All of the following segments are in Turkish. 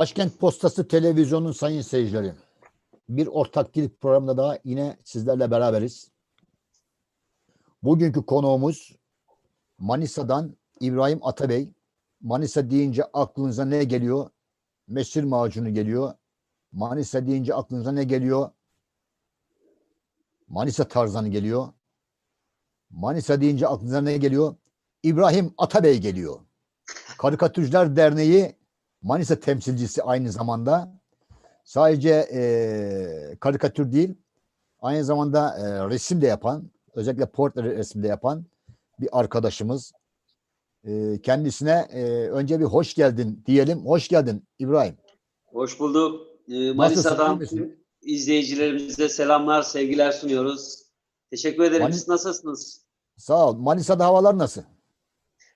Başkent Postası Televizyon'un sayın seyircileri. Bir ortak dil programında daha yine sizlerle beraberiz. Bugünkü konuğumuz Manisa'dan İbrahim Atabey. Manisa deyince aklınıza ne geliyor? Mesir macunu geliyor. Manisa deyince aklınıza ne geliyor? Manisa tarzanı geliyor. Manisa deyince aklınıza ne geliyor? İbrahim Atabey geliyor. Karikatürcüler Derneği Manisa temsilcisi aynı zamanda. Sadece eee, karikatür değil, aynı zamanda eee, resim de yapan, özellikle portre resim de yapan bir arkadaşımız. Eee, kendisine eee, önce bir hoş geldin diyelim. Hoş geldin İbrahim. Hoş bulduk. İyi Manisa'dan izleyicilerimize selamlar, sevgiler sunuyoruz. Teşekkür ederim. Mani- Siz nasılsınız? Sağ ol. Manisa'da havalar nasıl?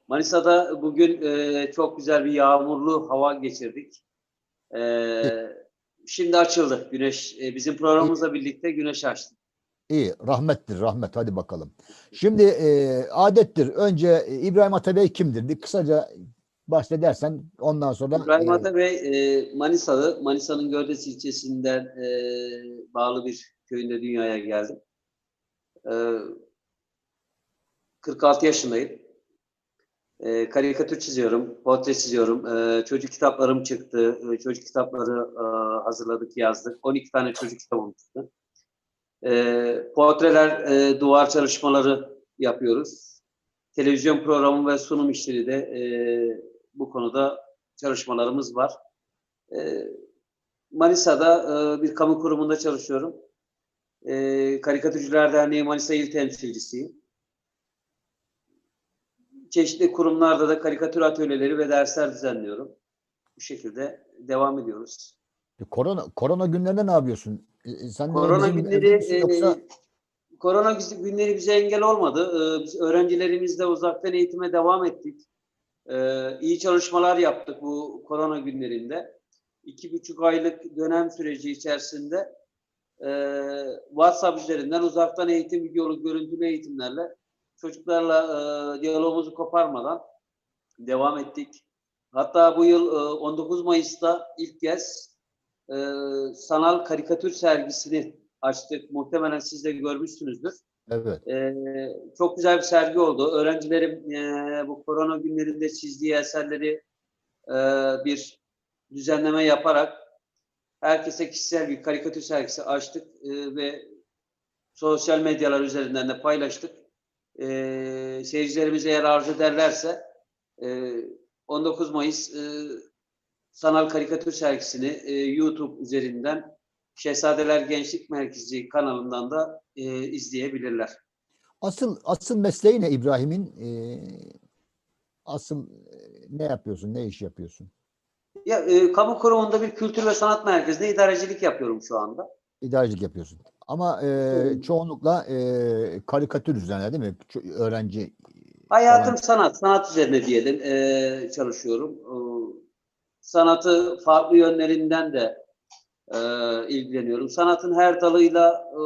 Manisa'da bugün e, çok güzel bir yağmurlu hava geçirdik. E, şimdi açıldı güneş. E, bizim programımızla birlikte güneş açtı. İyi, rahmettir, rahmet. Hadi bakalım. Şimdi eee, adettir. Önce e, İbrahim Atabey kimdir? Bir kısaca bahsedersen ondan sonra İbrahim eee, Atabey e, Manisalı. Manisa'nın Gördes ilçesinden e, bağlı bir köyünde dünyaya geldim. E, 46 yaşındayım. E, karikatür çiziyorum, portre çiziyorum. E, çocuk kitaplarım çıktı. E, çocuk kitapları e, hazırladık, yazdık. 12 tane çocuk kitabım çıktı. E, portreler, e, duvar çalışmaları yapıyoruz. Televizyon programı ve sunum işleri de e, bu konuda çalışmalarımız var. E, Manisa'da e, bir kamu kurumunda çalışıyorum. E, Karikatürcüler Derneği Manisa İl Temsilcisiyim. Çeşitli kurumlarda da karikatür atölyeleri ve dersler düzenliyorum. Bu şekilde devam ediyoruz. korona korona günlerinde ne yapıyorsun? E, e, Sen Korona bizim günleri e, yoksa korona güz- günleri bize engel olmadı. Ee, biz öğrencilerimizle uzaktan eğitime devam ettik. Ee, iyi çalışmalar yaptık bu korona günlerinde. İki buçuk aylık dönem süreci içerisinde e, WhatsApp üzerinden uzaktan eğitim, videolu, görüntülü eğitimlerle çocuklarla e, diyalogumuzu koparmadan devam ettik. Hatta bu yıl e, 19 Mayıs'ta ilk kez e, sanal karikatür sergisini açtık. Muhtemelen siz de görmüşsünüzdür. evet. E, çok güzel bir sergi oldu. Öğrencilerim e, bu korona günlerinde çizdiği eserleri e, bir düzenleme yaparak herkese kişisel bir karikatür sergisi açtık e, ve sosyal medyalar üzerinden de paylaştık. E, seyircilerimize eğer arzu ederlerse e, 19 Mayıs e, sanal karikatür sergisini e, YouTube üzerinden Şehzadeler Gençlik Merkezi kanalından da e, izleyebilirler. Asıl asıl mesleği ne İbrahim'in? E, asıl e, ne yapıyorsun? Ne iş yapıyorsun? Ya e, kamu kurumunda bir kültür ve sanat merkezinde idarecilik yapıyorum şu anda. İdarecilik yapıyorsun. Ama e, çoğunlukla e, karikatür üzerine değil mi? Ço- öğrenci Hayatım sanat, sanat üzerine diyelim e, çalışıyorum. E, sanatı farklı yönlerinden de e, ilgileniyorum. Sanatın her dalıyla e,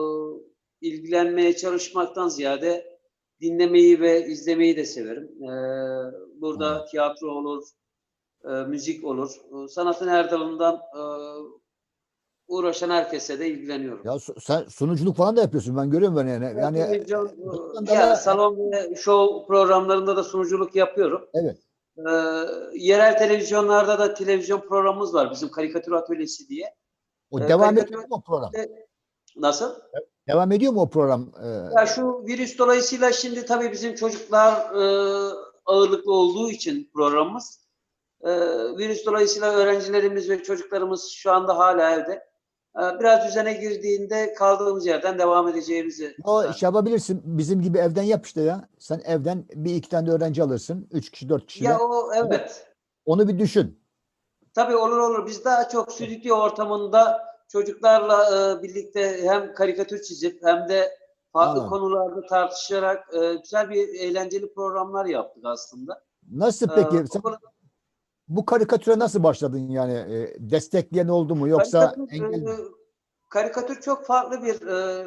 ilgilenmeye çalışmaktan ziyade dinlemeyi ve izlemeyi de severim. E, burada tiyatro olur, e, müzik olur. E, sanatın her dalından e, uğraşan herkese de ilgileniyorum. ya sen sunuculuk falan da yapıyorsun. Ben görüyorum ben yani. Yani Televizyon, da- yani salon ve show programlarında da sunuculuk yapıyorum. evet. Ee, yerel televizyonlarda da televizyon programımız var bizim karikatür atölyesi diye. O E, devam ediyor mu program? Nasıl? Devam ediyor mu o program? E, Ya şu virüs dolayısıyla şimdi tabii bizim çocuklar e, ağırlıklı olduğu için programımız e, virüs dolayısıyla öğrencilerimiz ve çocuklarımız şu anda hala evde. E, biraz düzene girdiğinde kaldığımız yerden devam edeceğimizi. O iş yapabilirsin. Bizim gibi evden yap işte ya. Sen evden bir iki tane de öğrenci alırsın. Üç kişi, dört kişi. Ya o evet. Onu bir düşün. Tabii olur olur. Biz daha çok stüdyo ortamında çocuklarla e, birlikte hem karikatür çizip hem de farklı Ha. konularda tartışarak e, güzel bir eğlenceli programlar yaptık aslında. Nasıl Ee, peki? Sen okula- bu karikatüre nasıl başladın yani? E, destekleyen oldu mu yoksa karikatür, engel mi? e, karikatür çok farklı bir e,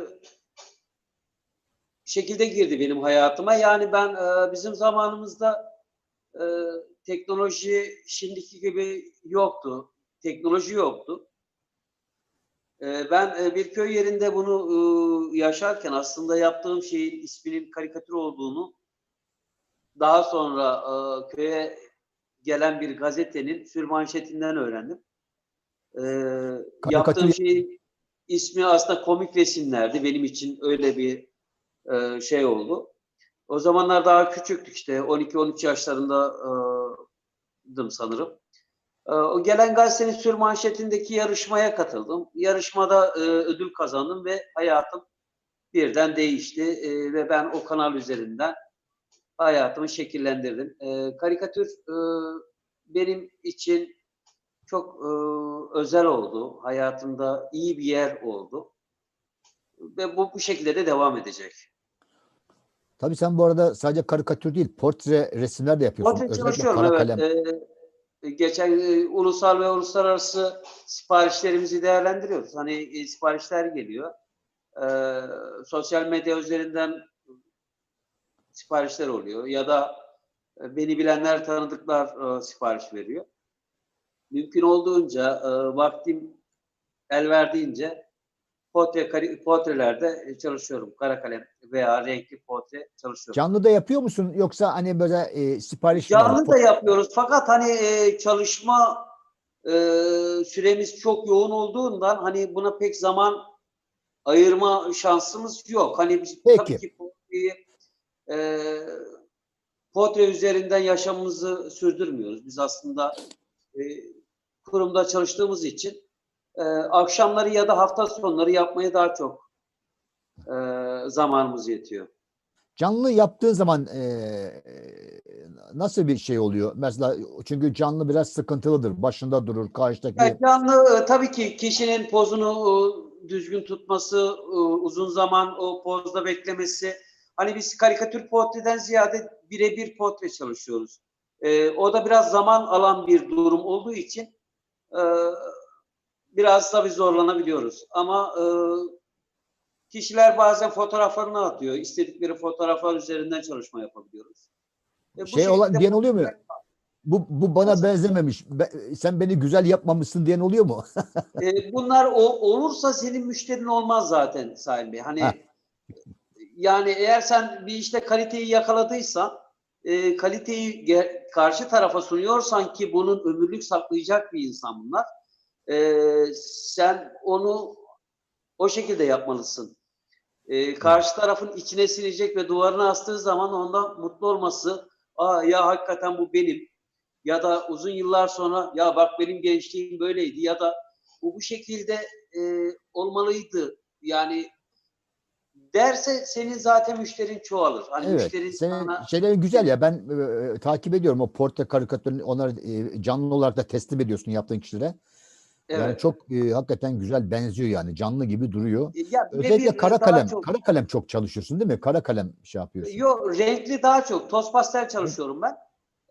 şekilde girdi benim hayatıma. Yani ben e, bizim zamanımızda e, teknoloji şimdiki gibi yoktu. teknoloji yoktu. Ee, ben e, bir köy yerinde bunu e, yaşarken aslında yaptığım şeyin isminin karikatür olduğunu daha sonra e, köye gelen bir gazetenin sürmanşetinden öğrendim. Ee, yaptığım şey ismi aslında komik resimlerdi. Benim için öyle bir e, şey oldu. O zamanlar daha küçüktük işte 12-13 yaşlarında e, sanırım. E, o gelen gazetenin sürmanşetindeki yarışmaya katıldım. Yarışmada e, ödül kazandım ve hayatım birden değişti E, ve ben o kanal üzerinden hayatımı şekillendirdim. E, karikatür e, benim için çok e, özel oldu. Hayatımda iyi bir yer oldu. Ve bu bu şekilde de devam edecek. Tabii sen bu arada sadece karikatür değil, portre resimler de yapıyorsun. Portre çalışıyorum evet. kalem. Ee, geçen e, ulusal ve uluslararası siparişlerimizi değerlendiriyoruz. Hani e, siparişler geliyor. Ee, sosyal medya üzerinden siparişler oluyor ya da e, beni bilenler tanıdıklar e, sipariş veriyor. Mümkün olduğunca e, vaktim el verdiğince portre, portrelerde e, çalışıyorum. Kara kalem veya renkli portre çalışıyorum. Canlı da yapıyor musun yoksa hani böyle e, sipariş Canlı da yapıyoruz fakat hani e, çalışma e, süremiz çok yoğun olduğundan hani buna pek zaman ayırma şansımız yok. Hani biz Peki. tabii ki portreyi, e, portre üzerinden yaşamımızı sürdürmüyoruz. Biz aslında e, kurumda çalıştığımız için e, akşamları ya da hafta sonları yapmaya daha çok e, zamanımız yetiyor. Canlı yaptığın zaman e, nasıl bir şey oluyor? Mesela çünkü canlı biraz sıkıntılıdır. Başında durur, karşıdaki Yani canlı e, tabii ki kişinin pozunu e, düzgün tutması, e, uzun zaman o pozda beklemesi. Hani biz karikatür portreden ziyade birebir portre çalışıyoruz. E, o da biraz zaman alan bir durum olduğu için e, biraz tabii zorlanabiliyoruz. Ama e, kişiler bazen fotoğraflarını atıyor. İstedikleri fotoğraflar üzerinden çalışma yapabiliyoruz. E, bu şey olan diyen oluyor mu? Bu, bu bana benzememiş. Be- sen beni güzel yapmamışsın diyen oluyor mu? E, bunlar o, olursa senin müşterin olmaz zaten Sahin Bey. Hani Ha. Yani eğer sen bir işte kaliteyi yakaladıysan e, kaliteyi karşı tarafa sunuyorsan ki bunun ömürlük saklayacak bir insan bunlar. e, sen onu o şekilde yapmalısın. E, karşı tarafın içine sinecek ve duvarına astığı zaman ondan mutlu olması Aa, ya hakikaten bu benim ya da uzun yıllar sonra ya bak benim gençliğim böyleydi ya da bu bu şekilde e, olmalıydı. Yani derse senin zaten müşterin çoğalır. Hani Evet. müşterin Senin sana şeylerin güzel ya. Ben e, takip ediyorum o portre karikatürünü. Onları e, canlı olarak da teslim ediyorsun yaptığın kişilere. Yani evet. çok e, hakikaten güzel benziyor yani. Canlı gibi duruyor. ya Özellikle kara kalem. çok- Kara kalem çok çalışıyorsun değil mi? Kara kalem şey yapıyorsun. Yok renkli daha çok. Toz pastel çalışıyorum ben.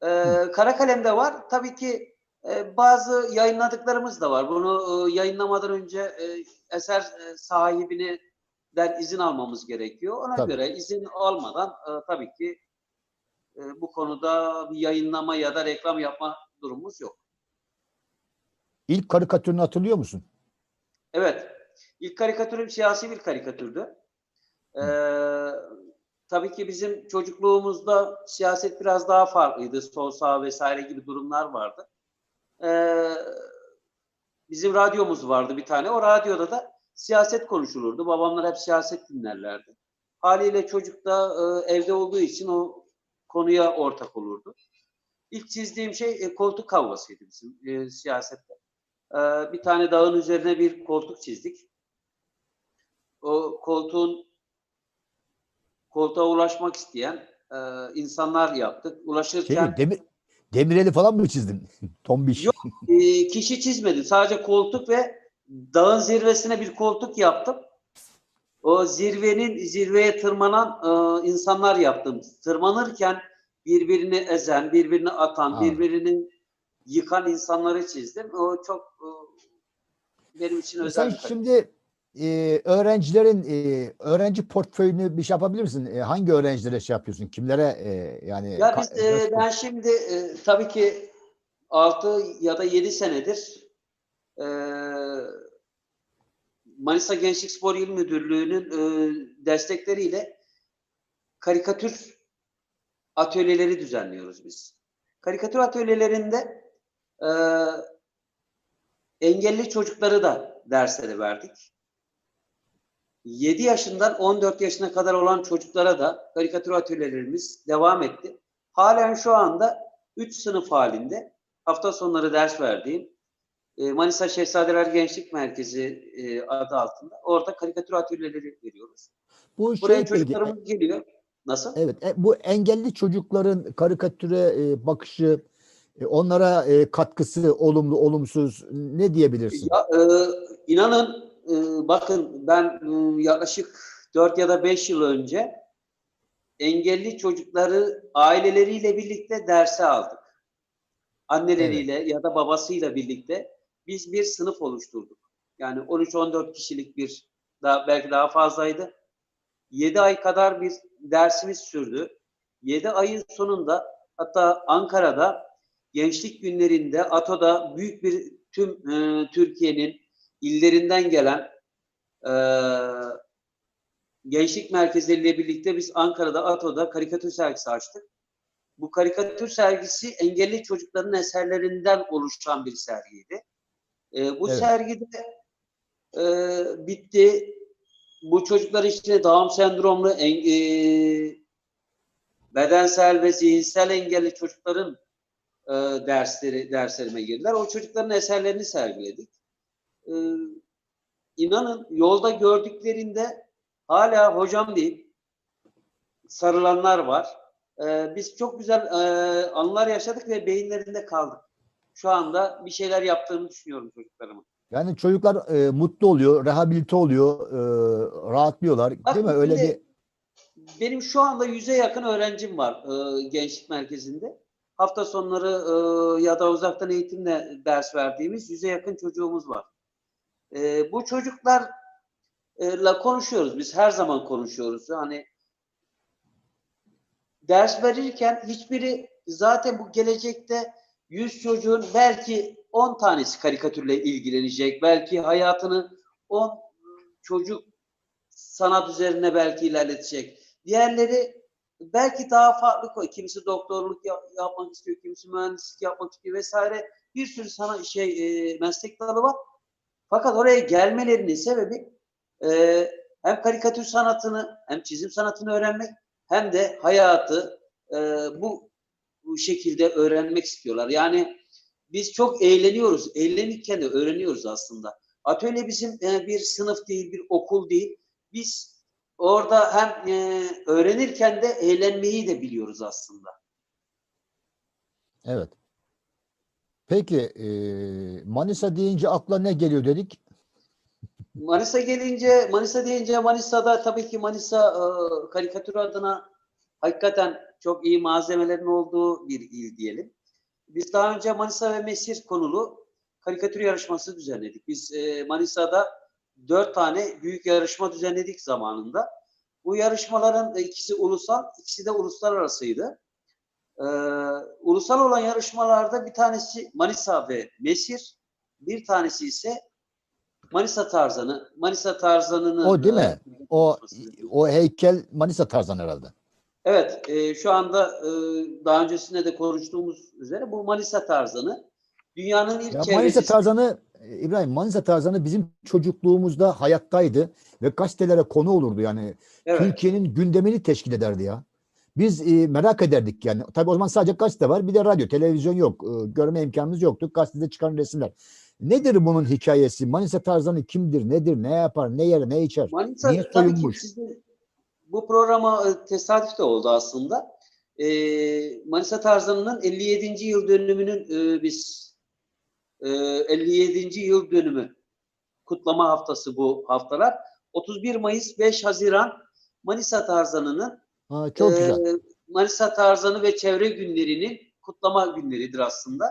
Ee, kara kalemde var. Tabii ki e, bazı yayınladıklarımız da var. Bunu e, yayınlamadan önce e, eser e, sahibinden izin almamız gerekiyor. Ona Tabii. göre izin almadan e, tabii ki e, bu konuda bir yayınlama ya da reklam yapma durumumuz yok. İlk karikatürünü hatırlıyor musun? Evet. İlk karikatürüm siyasi bir karikatürdü. Ee, tabii ki bizim çocukluğumuzda siyaset biraz daha farklıydı. Sol sağ vesaire gibi durumlar vardı. Ee, bizim radyomuz vardı bir tane. O radyoda da siyaset konuşulurdu. Babamlar hep siyaset dinlerlerdi. Haliyle çocuk da e, evde olduğu için o konuya ortak olurdu. İlk çizdiğim şey e, koltuk kavgasıydı bizim e, siyasette. Ee, bir tane dağın üzerine bir koltuk çizdik. O koltuğun koltuğa ulaşmak isteyen e, insanlar yaptık. Şey Ulaşırken mi? Demir, Demireli falan mı çizdin? Tombiş. Yok. e, kişi çizmedim. Sadece koltuk ve dağın zirvesine bir koltuk yaptım. O zirvenin zirveye tırmanan e, insanlar yaptım. Tırmanırken birbirini ezen, birbirini atan, Ha. birbirini yıkan insanları çizdim. O çok e, benim için özel Sen şimdi e, öğrencilerin e, öğrenci portföyünü bir şey yapabilir misin? E, hangi öğrencilere şey yapıyorsun? Kimlere e, yani Ya biz e, ben şimdi e, tabii ki 6 ya da 7 senedir e, Manisa Gençlik Spor İl Müdürlüğü'nün e, destekleriyle karikatür atölyeleri düzenliyoruz biz. Karikatür atölyelerinde e, engelli çocukları da dersleri verdik. 7 yaşından 14 yaşına kadar olan çocuklara da karikatür atölyelerimiz devam etti. Halen şu anda 3 sınıf halinde hafta sonları ders verdiğim e, Manisa Şehzadeler Gençlik Merkezi e, adı altında orada karikatür atölyeleri veriyoruz. Bu Buraya şey peki, çocuklarımız geliyor. Nasıl? Evet, e, bu engelli çocukların karikatüre e, bakışı, e, onlara e, katkısı olumlu, olumsuz ne diyebilirsin? Ya, e, inanın e, bakın ben e, yaklaşık 4 ya da 5 yıl önce engelli çocukları aileleriyle birlikte derse aldık. Anneleriyle ya da babasıyla birlikte biz bir sınıf oluşturduk. Yani 13-14 kişilik bir daha belki daha fazlaydı. 7 ay kadar bir dersimiz sürdü. 7 ayın sonunda hatta Ankara'da gençlik günlerinde ATO'da büyük bir tüm e, Türkiye'nin illerinden gelen e, gençlik merkezleriyle birlikte biz Ankara'da ATO'da karikatür sergisi açtık. Bu karikatür sergisi engelli çocukların eserlerinden oluşan bir sergiydi. E, bu Evet. sergide e, bitti. Bu çocuklar işte Down sendromlu en- e, bedensel ve zihinsel engelli çocukların e, dersleri derslerime girdiler. O çocukların eserlerini sergiledik. E, inanın yolda gördüklerinde hala hocam deyip sarılanlar var. E, biz çok güzel e, anılar yaşadık ve beyinlerinde kaldık. Şu anda bir şeyler yaptığımı düşünüyorum çocuklarımın. Yani çocuklar e, mutlu oluyor, rehabilite oluyor, e, rahatlıyorlar, Bak değil mi? Öyle bir Benim şu anda yüze yakın öğrencim var e, gençlik merkezinde. Hafta sonları e, ya da uzaktan eğitimle ders verdiğimiz yüze yakın çocuğumuz var. E, bu çocuklarla konuşuyoruz. Biz her zaman konuşuyoruz. Hani ders verirken hiçbiri zaten bu gelecekte 100 çocuğun belki 10 tanesi karikatürle ilgilenecek. Belki hayatını 10 çocuk sanat üzerine belki ilerletecek. Diğerleri belki daha farklı koy. Kimisi doktorluk yap- yapmak istiyor, kimisi mühendislik yapmak istiyor vesaire. Bir sürü sana şey e, meslek dalı var. Fakat oraya gelmelerinin sebebi e, hem karikatür sanatını hem çizim sanatını öğrenmek hem de hayatı e, bu, bu şekilde öğrenmek istiyorlar. Yani biz çok eğleniyoruz. Eğlenirken de öğreniyoruz aslında. Atölye bizim e, bir sınıf değil, bir okul değil. Biz orada hem e, öğrenirken de eğlenmeyi de biliyoruz aslında. evet. Peki e, Manisa deyince akla ne geliyor dedik? Manisa gelince, Manisa deyince Manisa'da tabii ki Manisa e, karikatür adına hakikaten çok iyi malzemelerin olduğu bir il diyelim. Biz daha önce Manisa ve Mesir konulu karikatür yarışması düzenledik. Biz e, Manisa'da dört tane büyük yarışma düzenledik zamanında. Bu yarışmaların ikisi ulusal, ikisi de uluslararasıydı. Ee, ulusal olan yarışmalarda bir tanesi Manisa ve Mesir, bir tanesi ise Manisa Tarzanı. Manisa Tarzanı'nın O değil mi? e, O o heykel Manisa tarzan herhalde. Evet, e, şu anda e, daha öncesinde de konuştuğumuz üzere bu Manisa Tarzanı dünyanın ilk Ya çevrecisi. Manisa tarzanı İbrahim Manisa tarzanı bizim çocukluğumuzda hayattaydı ve gazetelere konu olurdu yani. Evet. Türkiye'nin gündemini teşkil ederdi ya. Biz e, merak ederdik yani. Tabii o zaman sadece gazete var. Bir de radyo, televizyon yok. E, görme imkanımız yoktu. Gazetede çıkan resimler. Nedir bunun hikayesi? Manisa tarzanı kimdir? Nedir? Ne yapar? Ne yer? Ne içer? Manisa Niye soyunmuş? sizin bu programa e, tesadüf de oldu aslında. E, Manisa Tarzanı'nın 57. yıl dönümünün e, biz e, 57. yıl dönümü kutlama haftası bu haftalar. 31 Mayıs 5 Haziran Manisa Tarzanı'nın Ha, çok e, güzel. Manisa Tarzanı ve çevre günlerinin kutlama günleridir aslında.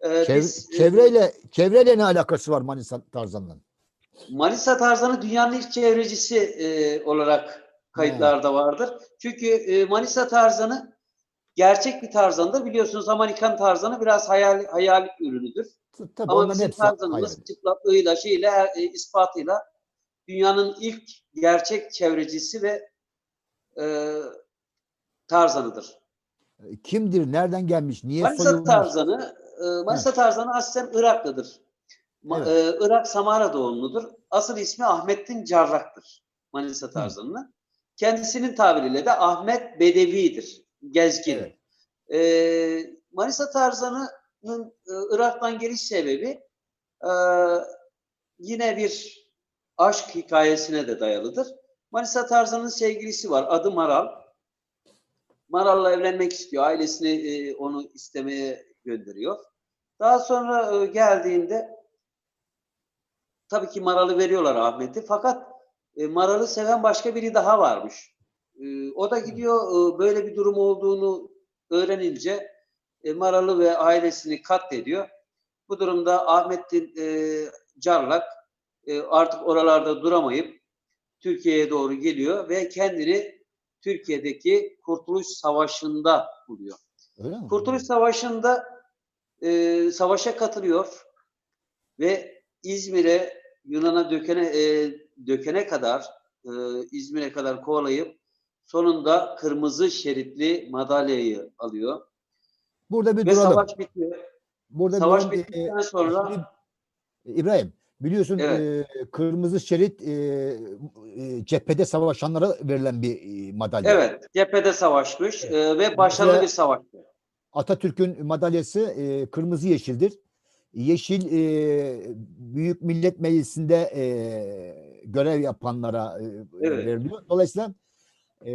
E, Çev- biz, e, çevreyle çevreyle ne alakası var Manisa tarzanının? Manisa Tarzanı dünyanın ilk çevrecisi e, olarak kayıtlarda vardır. Çünkü e, Manisa Tarzanı gerçek bir Tarzan'dır. Biliyorsunuz Amerikan Tarzan'ı biraz hayal, hayal ürünüdür. Tabii Ama bizim hepsi hayal. Tarzan'ımız çıplaklığıyla, şeyle, e, ispatıyla dünyanın ilk gerçek çevrecisi ve e, Tarzan'ıdır. Kimdir? Nereden gelmiş? Niye Manisa soyulmuş? Tarzan'ı, e, Manisa Tarzan'ı aslen Iraklıdır. Evet. e, Irak Samara doğumludur. Asıl ismi Ahmettin Carrak'tır. Manisa Tarzan'ın. Kendisinin tabiriyle de Ahmet Bedevi'dir. Gezgin. Evet. E, Manisa Tarzan'ın e, Irak'tan geliş sebebi e, yine bir aşk hikayesine de dayalıdır. Manisa Tarzan'ın sevgilisi var. Adı Maral. Maral'la evlenmek istiyor. Ailesini e, onu istemeye gönderiyor. Daha sonra e, geldiğinde tabii ki Maral'ı veriyorlar Ahmet'i. Fakat e, Maral'ı seven başka biri daha varmış. E, o da gidiyor e, böyle bir durum olduğunu öğrenince e, Maral'ı ve ailesini katlediyor. Bu durumda Ahmet'in e, Carlak e, artık oralarda duramayıp Türkiye'ye doğru geliyor ve kendini Türkiye'deki Kurtuluş Savaşı'nda buluyor. Öyle mi? Kurtuluş Savaşı'nda e, savaşa katılıyor ve İzmir'e Yunan'a dökene e, dökene kadar e, İzmir'e kadar kovalayıp sonunda kırmızı şeritli madalyayı alıyor. Burada bir Ve duralım. savaş bitiyor. Burada Savaş duralım. bittikten Ee, sonra şimdi, İbrahim biliyorsun Evet. e, kırmızı şerit e, e, cephede savaşanlara verilen bir e, madalya. evet cephede savaşmış e, ve başarılı bir savaştı. Atatürk'ün madalyası e, kırmızı yeşildir. Yeşil e, Büyük Millet Meclisi'nde e, görev yapanlara e, Evet. veriliyor. Dolayısıyla e,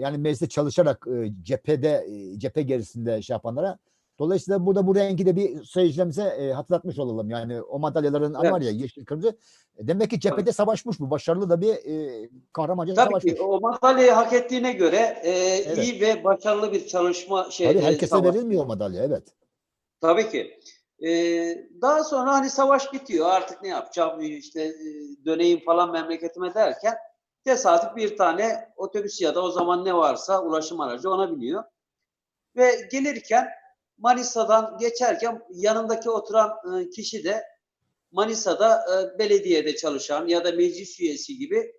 yani mecliste çalışarak e, cephede e, cephe gerisinde şey yapanlara Dolayısıyla burada bu rengi de bir seyircilerimize e, hatırlatmış olalım. Yani o madalyaların Evet. var ya yeşil kırmızı. E, Demek ki cephede savaşmış bu. Başarılı da bir e, kahramanca Tabii savaşmış. ki o madalyayı hak ettiğine göre e, Evet. iyi ve başarılı bir çalışma şey Tabii e, herkese savaş. verilmiyor madalya evet. Tabii ki. Ee, daha sonra hani savaş bitiyor artık ne yapacağım işte e, döneyim falan memleketime derken tesadüf bir tane otobüs ya da o zaman ne varsa ulaşım aracı ona biniyor. Ve gelirken Manisa'dan geçerken yanındaki oturan e, kişi de Manisa'da e, belediyede çalışan ya da meclis üyesi gibi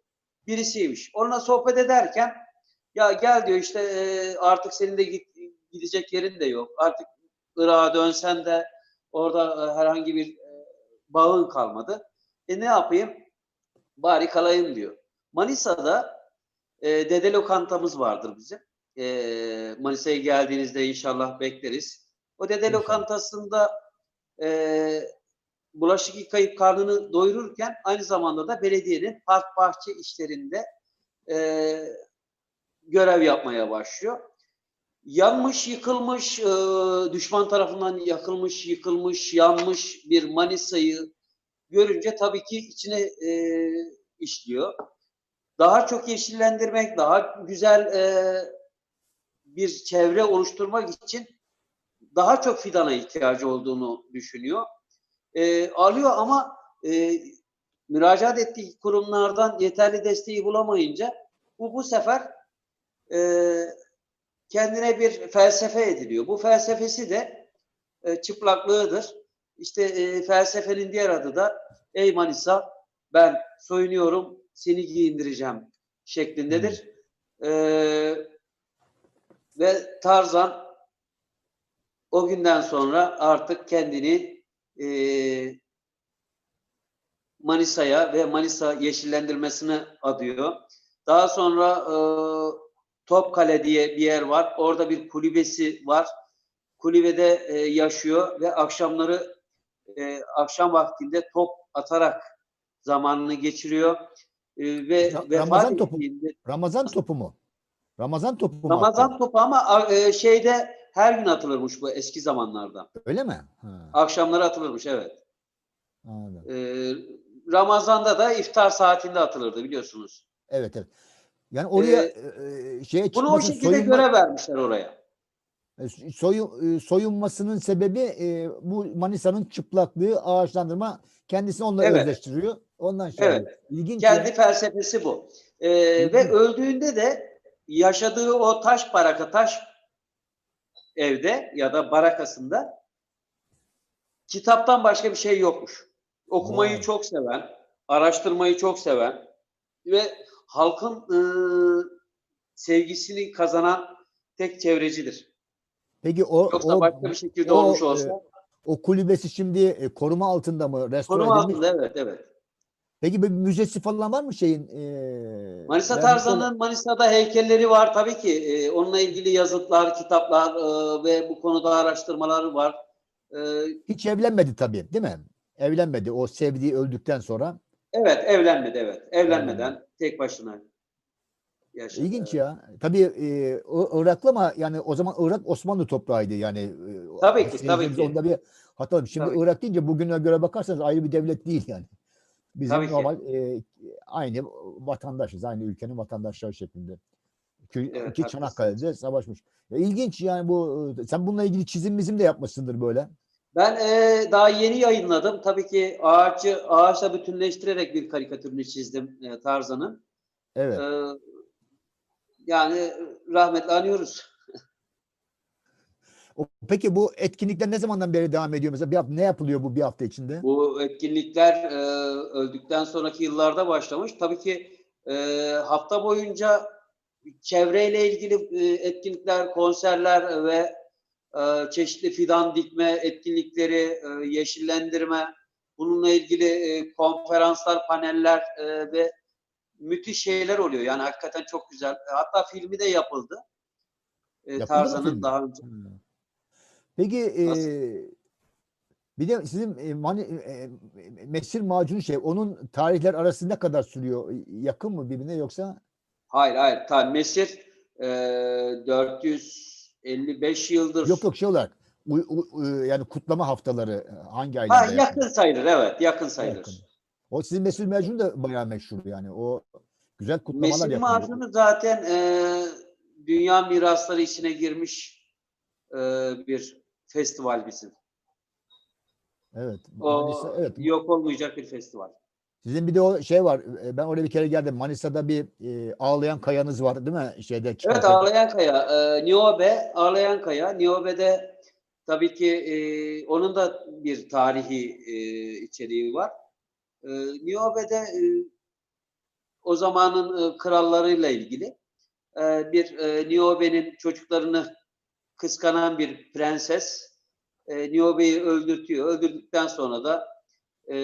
birisiymiş. Onunla sohbet ederken ya gel diyor işte e, artık senin de gidecek yerin de yok. Artık Irak'a dönsen de orada e, herhangi bir e, bağın kalmadı. E ne yapayım? Bari kalayım diyor. Manisa'da e, Dede Lokantamız vardır bizim. E, Manisa'ya geldiğinizde inşallah bekleriz. O Dede. Lokantası'nda e, bulaşık yıkayıp karnını doyururken aynı zamanda da belediyenin park bahçe işlerinde e, görev yapmaya başlıyor. Yanmış, yıkılmış, e, düşman tarafından yakılmış, yıkılmış, yanmış bir Manisa'yı görünce tabii ki içine e, işliyor. Daha çok yeşillendirmek, daha güzel e, bir çevre oluşturmak için daha çok fidana ihtiyacı olduğunu düşünüyor. E, alıyor ama e, müracaat ettiği kurumlardan yeterli desteği bulamayınca bu bu sefer e, kendine bir felsefe ediliyor. Bu felsefesi de e, çıplaklığıdır. İşte e, felsefenin diğer adı da ey Manisa ben soyunuyorum seni giyindireceğim şeklindedir. E, ve Tarzan o günden sonra artık kendini e, Manisa'ya ve Manisa yeşillendirmesine adıyor. Daha sonra e, Topkale diye bir yer var. Orada bir kulübesi var. Kulübede e, yaşıyor ve akşamları e, akşam vaktinde top atarak zamanını geçiriyor. E, ve vefat Ramazan topu. ettiğinde Ramazan topu mu? Ramazan topu mu? Ramazan topu ama e, şeyde her gün atılırmış bu eski zamanlarda. Öyle mi? Ha, Akşamları atılırmış evet. anladım. E, Ramazan'da da iftar saatinde atılırdı biliyorsunuz. Evet evet. Yani oraya Ee, e, şeye Bunu o şekilde soyunma- görev vermişler oraya. e, soyu- e, soyunmasının sebebi e, bu Manisa'nın çıplaklığı, ağaçlandırma kendisini onunla Evet. özleştiriyor. Ondan şey Evet. İlginç Kendi ya. felsefesi bu. E, hı. ve öldüğünde de yaşadığı o taş baraka, taş evde ya da barakasında kitaptan başka bir şey yokmuş. Okumayı Vay. çok seven, araştırmayı çok seven ve halkın e, sevgisini kazanan tek çevrecidir. Peki o Yoksa o, başka bir şekilde o, olmuş e, olsa o kulübesi şimdi e, koruma altında mı? Restore konum edilmiş? altında evet evet. Peki bir müzesi falan var mı şeyin? E, Manisa Tarzan'ın Manisa'da heykelleri var tabii ki. E, onunla ilgili yazıtlar, kitaplar e, ve bu konuda araştırmaları var. E, Hiç evlenmedi tabii değil mi? Evlenmedi. O sevdiği öldükten sonra. Evet evlenmedi evet. Evlenmeden tek başına yaşadı. İlginç ya. Tabii e, Iraklı ama yani o zaman Irak Osmanlı toprağıydı yani. e, Tabii ki, tabii ki. Onda bir hata. Şimdi Tabii ki. Irak deyince bugüne göre bakarsanız ayrı bir devlet değil yani. Bizim Tabii ki. normal e, aynı vatandaşız. Aynı ülkenin vatandaşları şeklinde. Ki, Evet, ki. Çanakkale'de savaşmış. Ya ilginç yani bu. Sen bununla ilgili çizim bizim de yapmışsındır böyle. Ben e, daha yeni yayınladım. Tabii ki ağaçı ağaçla bütünleştirerek bir karikatürünü çizdim e, Tarzan'ın. Evet. E, yani rahmetle anıyoruz. O- Peki bu etkinlikler ne zamandan beri devam ediyor? Mesela bir hafta, ne yapılıyor bu bir hafta içinde? Bu etkinlikler e, öldükten sonraki yıllarda başlamış. Tabii ki e, hafta boyunca çevreyle ilgili e, etkinlikler, konserler ve e, çeşitli fidan dikme etkinlikleri, e, yeşillendirme, bununla ilgili e, konferanslar, paneller e, ve müthiş şeyler oluyor. Yani hakikaten çok güzel. Hatta filmi de yapıldı. E, Tarzan'ın daha önce. Peki e, bir de sizin e, mani, e, mesir macunu şey onun tarihler arası ne kadar sürüyor? Yakın mı birbirine yoksa? Hayır hayır. Tabii Mesir e, 455 yıldır. Yok yok şey olarak u- u- u- yani kutlama haftaları e, hangi Ha, aylarda yakın yapılıyor? sayılır evet. Yakın sayılır. Yakın. O sizin mesir macunu da bayağı meşhur yani. O güzel kutlamalar Mesir yapılıyor. macunu zaten e, dünya mirasları içine girmiş e, bir festival bizim. Evet. O evet. yok olmayacak bir festival. Sizin bir de o şey var. e, Ben oraya bir kere geldim. Manisa'da bir e, ağlayan kayanız var değil mi? Şeyde Evet çıkarken. Ağlayan Kaya. E, Niobe, Ağlayan Kaya. Niobe'de tabii ki e, onun da bir tarihi e, içeriği var. E, Niobe'de e, o zamanın e, krallarıyla ilgili e, bir e, Niobe'nin çocuklarını kıskanan bir prenses e, Niobe'yi öldürtüyor. Öldürdükten sonra da e,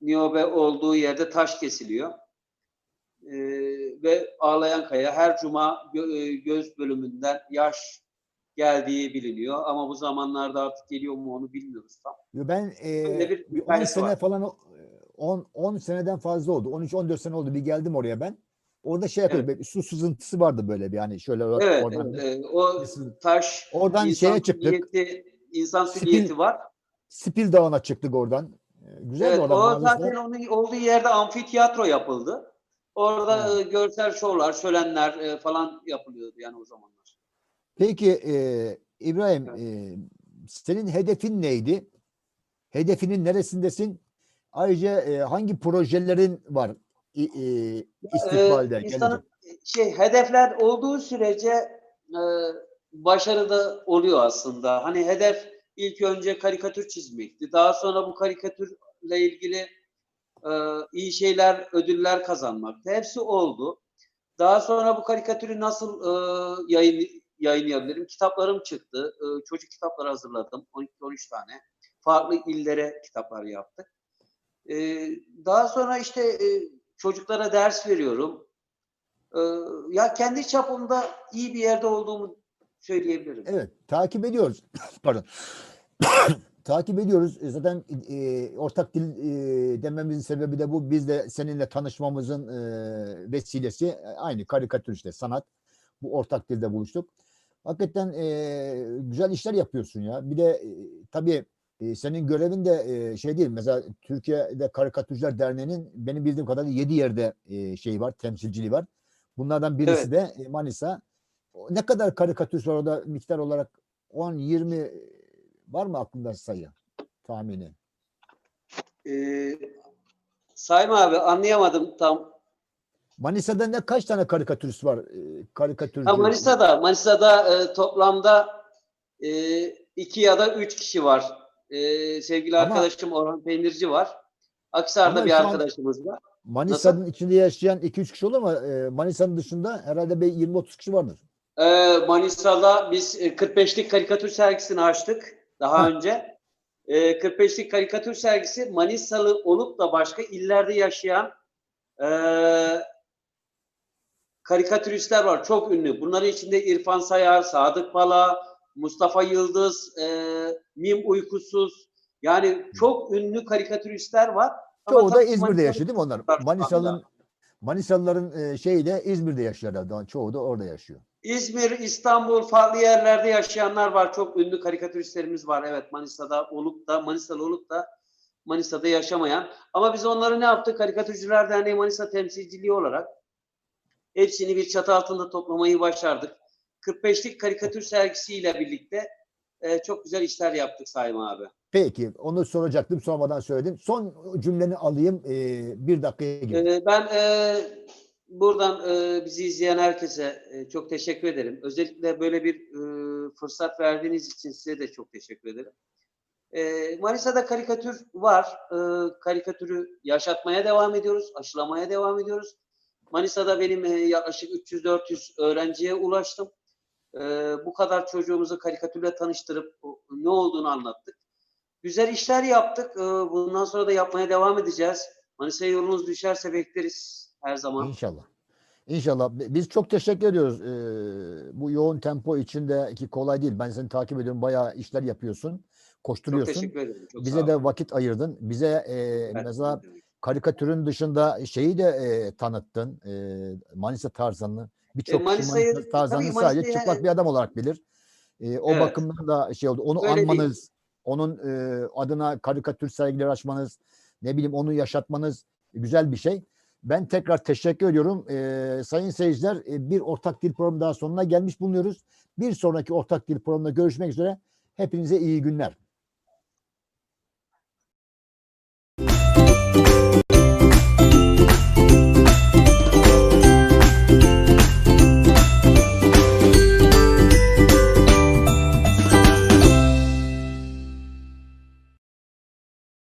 Niobe olduğu yerde taş kesiliyor. E, ve Ağlayan Kaya her cuma gö- e, göz bölümünden yaş geldiği biliniyor. Ama bu zamanlarda artık geliyor mu onu bilmiyoruz tam. Yo, Ben e, bir bir 10 hikayesi sene var. falan o- 10 10 seneden fazla oldu. 13-14 sene oldu. Bir geldim oraya ben. Orada şey yapıyor. Evet. bir Su sızıntısı vardı böyle bir hani şöyle Evet, oradan evet, e, o taş oradan şeye çıktık. Sülliyeti, insan Spil- var. Spil Dağı'na çıktık oradan. E, Güzel Evet, de oradan o zaten onun olduğu yerde amfiteyatro yapıldı. Orada Ha. e, görsel şovlar, şölenler e, falan yapılıyordu yani o zamanlar. Peki e, İbrahim e, senin hedefin neydi? Hedefinin neresindesin? Ayrıca e, hangi projelerin var İ- e, istikbalde? Ee, insanın şey hedefler olduğu sürece e, başarı da oluyor aslında. Hani hedef ilk önce karikatür çizmekti. Daha sonra bu karikatürle ilgili e, iyi şeyler, ödüller kazanmaktı. Hepsi oldu. Daha sonra bu karikatürü nasıl e, yayın yayınlayabilirim? Kitaplarım çıktı. E, çocuk kitapları hazırladım. 12-13 tane. Farklı illere kitaplar yaptık. E, daha sonra işte e, çocuklara ders veriyorum. Ee, ya kendi çapımda iyi bir yerde olduğumu söyleyebilirim. Evet, takip ediyoruz. Pardon. takip ediyoruz. E, Zaten e, ortak dil e, dememizin sebebi de bu. Biz de seninle tanışmamızın e, vesilesi e, aynı karikatür işte sanat. Bu ortak dilde buluştuk. Hakikaten e, güzel işler yapıyorsun ya. Bir de e, tabii e, senin görevin de e, şey değil. Mesela Türkiye'de Karikatürcüler Derneği'nin benim bildiğim kadarıyla 7 yerde e, şey var, temsilciliği var. Bunlardan birisi de e, Manisa. Ne kadar karikatür var orada miktar olarak 10-20 var mı aklında sayı tahmini? Ee, Sayın abi anlayamadım tam. Manisa'da ne kaç tane karikatürist var? Ee, karikatürcü. Ha, Manisa'da, Manisa'da e, toplamda e, iki ya da üç kişi var. E, sevgili Ama- arkadaşım Orhan Peynirci var. Aksar'da bir arkadaşımız var. Manisa'nın içinde yaşayan 2-3 kişi olur ama e, Manisa'nın dışında herhalde bir 20-30 kişi vardır. Ee, Manisa'da biz e, 45'lik karikatür sergisini açtık daha Ha. önce. Ee, 45'lik karikatür sergisi Manisalı olup da başka illerde yaşayan e, karikatüristler var. Çok ünlü. Bunların içinde İrfan Sayar, Sadık Bala, Mustafa Yıldız, e, Mim Uykusuz. Yani çok ünlü karikatüristler var. Ama Çoğu da İzmir'de yaşıyor değil mi onlar? Manisalı'nın. Manisalıların e, şeyi de İzmir'de yaşıyorlar. Çoğu da orada yaşıyor. İzmir, İstanbul, farklı yerlerde yaşayanlar var. Çok ünlü karikatüristlerimiz var. Evet Manisa'da olup da, Manisalı olup da Manisa'da yaşamayan. Ama biz onları ne yaptık? Karikatürcüler Derneği Manisa temsilciliği olarak hepsini bir çatı altında toplamayı başardık. 45'lik karikatür sergisiyle birlikte e, çok güzel işler yaptık Sayın abi. Peki onu soracaktım sormadan söyledin. Son cümleni alayım e, bir dakikaya gibi. Ee, Ben e, buradan e, bizi izleyen herkese e, çok teşekkür ederim. Özellikle böyle bir e, fırsat verdiğiniz için size de çok teşekkür ederim. E, Manisa'da karikatür var. E, karikatürü yaşatmaya devam ediyoruz, aşılamaya devam ediyoruz. Manisa'da benim e, yaklaşık 300-400 öğrenciye ulaştım. E, bu kadar çocuğumuzu karikatürle tanıştırıp ne olduğunu anlattık. Güzel işler yaptık. E, bundan sonra da yapmaya devam edeceğiz. Manisa'ya yolunuz düşerse bekleriz her zaman. İnşallah. İnşallah. Biz çok teşekkür ediyoruz. Ee, bu yoğun tempo içinde ki kolay değil. Ben seni takip ediyorum. Bayağı işler yapıyorsun. Çok Koşturuyorsun. teşekkür ederim. Çok Bize de vakit ayırdın. Bize e, mesela karikatürün dışında şeyi de e, tanıttın. E, Manisa Tarzan'ı. Birçok Manisa'yı- Manisa Tarzan'ı sadece çıplak bir adam olarak bilir. E, o Evet. bakımdan da şey oldu. Onu Öyle değil. anmanız, onun e, adına karikatür sergileri açmanız, ne bileyim onu yaşatmanız güzel bir şey. Ben tekrar teşekkür ediyorum. E, sayın seyirciler e, bir ortak dil programı daha sonuna gelmiş bulunuyoruz. Bir sonraki ortak dil programında görüşmek üzere. Hepinize iyi günler.